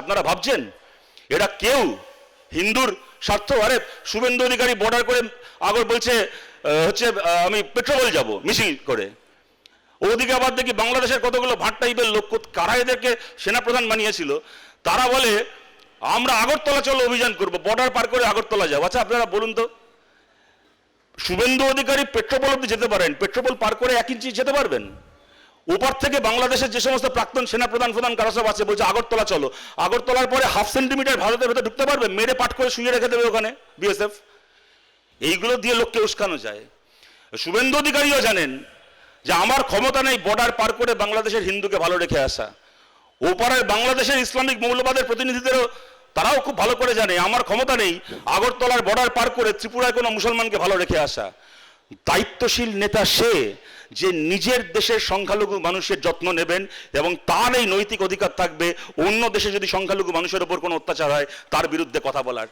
আপনারা ভাবছেন? এটা কেউ? হিন্দুর স্বার্থ আরে শুভেন্দু অধিকারী বর্ডার করে আগর বলছে হচ্ছে আমি পেট্রোল যাব, মিছিল করে। ওদিকে আবার দেখি বাংলাদেশের কতগুলো ভাট টাইপের লোক, কারা এদেরকে সেনাপ্রধান বানিয়েছিল? তারা বলে, আমরা আগরতলা চলো অভিযান করব বর্ডার পার করে আগরতলা যাব। আচ্ছা আপনারা বলুন তো, শুভেন্দু অধিকারী পেট্রোপল অব্দি যেতে পারেন পেট্রোপল পার করে এক ইঞ্চি যেতে পারবেন? ওপার থেকে বাংলাদেশের যে সমস্ত প্রাক্তন সেনা প্রধান প্রধান কারা সব আছে, বলছে আগরতলা চলো। আগরতলার পরে হাফ সেন্টিমিটার ভারতের ভেতরে ঢুকতে পারবে, মেরে পাট করে শুয়ে রেখে দেবে ওখানে বিএসএফ এইগুলো দিয়ে লোককে উস্কানো যায়। শুভেন্দু অধিকারীও জানেন যে আমার ক্ষমতা নেই বর্ডার পার করে বাংলাদেশের হিন্দুকে ভালো রেখে আসা। ওপারের বাংলাদেশের ইসলামিক মৌলবাদের প্রতিনিধিদেরও তারাও খুব ভালো করে জানে, আমার ক্ষমতা নেই আগরতলার বর্ডার পার করে ত্রিপুরায় কোনো মুসলমানকে ভালো রেখে আসা। দায়িত্বশীল নেতা সে যে নিজের দেশের সংখ্যালঘু মানুষের যত্ন নেবেন এবং তার এই নৈতিক অধিকার থাকবে, অন্য দেশে যদি সংখ্যালঘু মানুষের ওপর কোনো অত্যাচার হয়, তার বিরুদ্ধে কথা বলার।